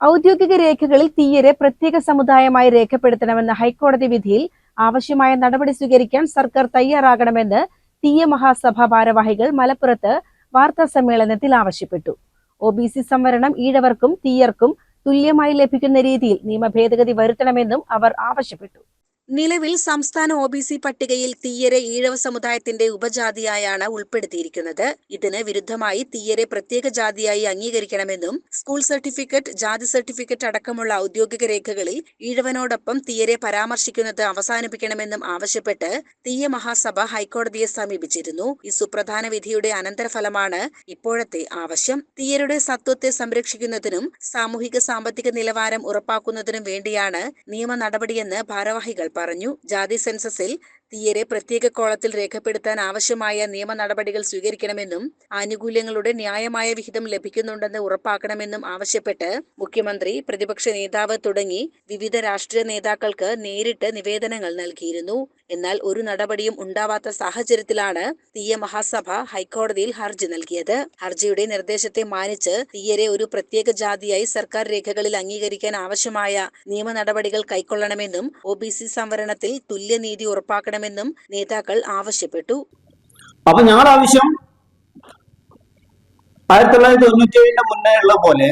ഔദ്യോഗിക രേഖകളിൽ തീയരെ പ്രത്യേക സമുദായമായി രേഖപ്പെടുത്തണമെന്ന ഹൈക്കോടതി വിധിയിൽ ആവശ്യമായ നടപടി സ്വീകരിക്കാൻ സർക്കാർ തയ്യാറാകണമെന്ന് തീയ മഹാസഭ ഭാരവാഹികൾ മലപ്പുറത്ത് വാർത്താ സമ്മേളനത്തിൽ ആവശ്യപ്പെട്ടു. ഒ ബി സി സംവരണം ഈഴവർക്കും തീയർക്കും തുല്യമായി ലഭിക്കുന്ന രീതിയിൽ നിയമ ഭേദഗതി വരുത്തണമെന്നും അവർ ആവശ്യപ്പെട്ടു. നിലവിൽ സംസ്ഥാന ഒ ബി സി പട്ടികയിൽ തീയരെ ഈഴവ സമുദായത്തിന്റെ ഉപജാതിയായാണ് ഉൾപ്പെടുത്തിയിരിക്കുന്നത്. ഇതിന് വിരുദ്ധമായി തീയരെ പ്രത്യേക ജാതിയായി അംഗീകരിക്കണമെന്നും സ്കൂൾ സർട്ടിഫിക്കറ്റ് ജാതി സർട്ടിഫിക്കറ്റ് അടക്കമുള്ള ഔദ്യോഗിക രേഖകളിൽ ഈഴവനോടൊപ്പം തീയരെ പരാമർശിക്കുന്നത് അവസാനിപ്പിക്കണമെന്നും ആവശ്യപ്പെട്ട് തീയ മഹാസഭ ഹൈക്കോടതിയെ സമീപിച്ചിരുന്നു. ഈ സുപ്രധാന വിധിയുടെ അനന്തരഫലമാണ് ഇപ്പോഴത്തെ ആവശ്യം. തീയരുടെ സത്വത്തെ സംരക്ഷിക്കുന്നതിനും സാമൂഹിക സാമ്പത്തിക നിലവാരം ഉറപ്പാക്കുന്നതിനും വേണ്ടിയാണ് നിയമ നടപടിയെന്ന് ഭാരവാഹികൾ പറഞ്ഞു. ജാതി സെൻസസിൽ തീയരെ പ്രത്യേക കോളത്തിൽ രേഖപ്പെടുത്താൻ ആവശ്യമായ നിയമ നടപടികൾ സ്വീകരിക്കണമെന്നും ആനുകൂല്യങ്ങളുടെ ന്യായമായ വിഹിതം ലഭിക്കുന്നുണ്ടെന്ന് ഉറപ്പാക്കണമെന്നും ആവശ്യപ്പെട്ട് മുഖ്യമന്ത്രി പ്രതിപക്ഷ നേതാവ് തുടങ്ങി വിവിധ രാഷ്ട്രീയ നേതാക്കൾക്ക് നേരിട്ട് നിവേദനങ്ങൾ നൽകിയിരുന്നു. എന്നാൽ ഒരു നടപടിയും ഉണ്ടാവാത്ത സാഹചര്യത്തിലാണ് തീയ മഹാസഭ ഹൈക്കോടതിയിൽ ഹർജി നൽകിയത്. ഹർജിയുടെ നിർദ്ദേശത്തെ മാനിച്ച് തീയരെ ഒരു പ്രത്യേക ജാതിയായി സർക്കാർ രേഖകളിൽ അംഗീകരിക്കാൻ ആവശ്യമായ നിയമ നടപടികൾ കൈക്കൊള്ളണമെന്നും ഒ ബി സി സംവരണത്തിൽ തുല്യനീതി ഉറപ്പാക്കണമെന്നും നേതാക്കൾ ആവശ്യപ്പെട്ടു. അപ്പൊ ഞങ്ങളുടെ ആവശ്യം ആയിരത്തി തൊള്ളായിരത്തി തൊണ്ണൂറ്റി ഏഴിന്റെ മുന്നേ ഉള്ള പോലെ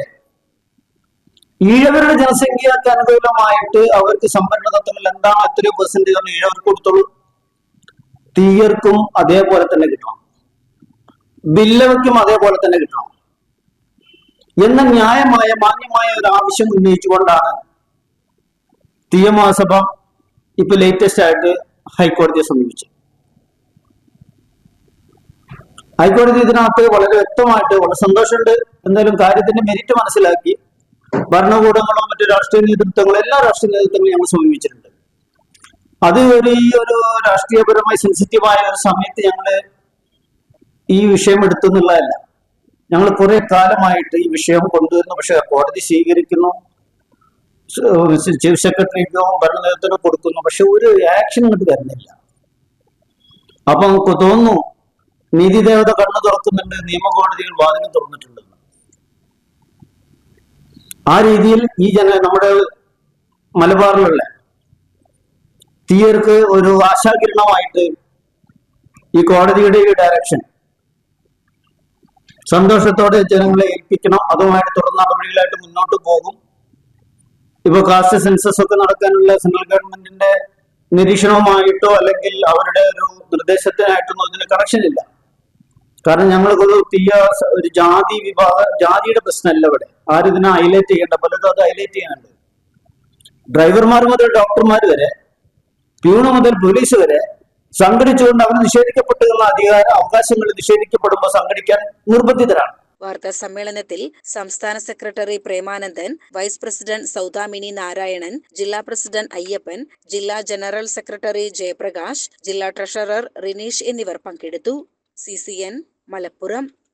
ഈഴവരുടെ ജനസംഖ്യക്ക് അനുകൂലമായിട്ട് അവർക്ക് സംവരണ തത്വങ്ങൾ എന്താണ് എത്രയോ പെർസെന്റേജ് ഈഴവർക്ക് കൊടുത്തുള്ളൂ. തീയർക്കും അതേപോലെ തന്നെ കിട്ടണം. ബില്ലവയ്ക്കും അതേപോലെ തന്നെ കിട്ടണം. എന്ന ന്യായമായ മാന്യമായ ഒരു ആവശ്യം ഉന്നയിച്ചുകൊണ്ടാണ് തീയമാസഭ ഇപ്പൊ ലേറ്റസ്റ്റ് ആയിട്ട് ഹൈക്കോടതിയെ സമീപിച്ചത് ഹൈക്കോടതി ഇതിനകത്ത് വളരെ വ്യക്തമായിട്ട് വളരെ സന്തോഷമുണ്ട്. എന്തായാലും കാര്യത്തിന്റെ മെരിറ്റ് മനസ്സിലാക്കി ഭരണകൂടങ്ങളോ മറ്റു രാഷ്ട്രീയ നേതൃത്വങ്ങളോ എല്ലാ രാഷ്ട്രീയ നേതൃത്വങ്ങളും ഞങ്ങൾ സമീപിച്ചിട്ടുണ്ട്. അത് ഒരു ഈ ഒരു രാഷ്ട്രീയപരമായി സെൻസിറ്റീവായ ഒരു സമയത്ത് ഞങ്ങൾ ഈ വിഷയം എടുത്തു എന്നുള്ളതല്ല ഞങ്ങൾ കുറെ കാലമായിട്ട് ഈ വിഷയം കൊണ്ടുവരുന്നു. പക്ഷെ കോടതി സ്വീകരിക്കുന്നു. ചീഫ് സെക്രട്ടറിക്കോ ഭരണ നേതൃത്വം കൊടുക്കുന്നു. പക്ഷെ ഒരു ആക്ഷൻ ഇങ്ങോട്ട് വരുന്നില്ല. അപ്പൊ നമുക്ക് തോന്നുന്നു നീതി ദേവത കണ്ണു തുറക്കുന്നുണ്ട് നിയമകോടതികൾ വാതിലും തുറന്നിട്ടുണ്ടെന്ന് ആ രീതിയിൽ ഈ ജന നമ്മുടെ മലബാറിലുള്ള തീയർക്ക് ഒരു ആശാകിരണമായിട്ട് ഈ കോടതിയുടെ ഈ ഡയറക്ഷൻ സന്തോഷത്തോടെ ജനങ്ങളെ ഏൽപ്പിക്കണം. അതുമായിട്ട് തുടർന്ന് നടപടികളായിട്ട് മുന്നോട്ട് പോകും. ഇപ്പൊ കാസ്റ്റ് സെൻസസ് ഒക്കെ നടക്കാനുള്ള സെൻട്രൽ ഗവൺമെന്റിന്റെ നിരീക്ഷണവുമായിട്ടോ അല്ലെങ്കിൽ അവരുടെ ഒരു നിർദ്ദേശത്തിനായിട്ടൊന്നും അതിന് കണക്ഷൻ ഇല്ല. കാരണം ഞങ്ങൾക്കൊരു തീയ ഒരു ജാതി വിഭാഗ ജാതിയുടെ പ്രശ്നമല്ല ഇവിടെ. ആരും ഇതിനെ ഹൈലൈറ്റ് ചെയ്യേണ്ട പലതും അത് ഹൈലൈറ്റ് ചെയ്യാനുണ്ട്. ഡ്രൈവർമാർ മുതൽ ഡോക്ടർമാർ വരെ പ്യൂണ മുതൽ പോലീസ് വരെ സംഘടിച്ചുകൊണ്ട് അവർ നിഷേധിക്കപ്പെട്ടുള്ള അധികാര അവകാശങ്ങൾ നിഷേധിക്കപ്പെടുമ്പോൾ സംഘടിക്കാൻ നിർബന്ധിതരാണ്. വാർത്താ സമ്മേളനത്തിൽ സംസ്ഥാന secretary Premanandan vice president Saudamini Narayanan ജില്ലാ പ്രസിഡന്റ് അയ്യപ്പൻ ജില്ലാ ജനറൽ സെക്രട്ടറി ജയപ്രകാശ് ജില്ലാ ട്രഷറർ റിനീഷ് എന്നിവർ പങ്കെടുത്തു. സി മലപ്പുറം.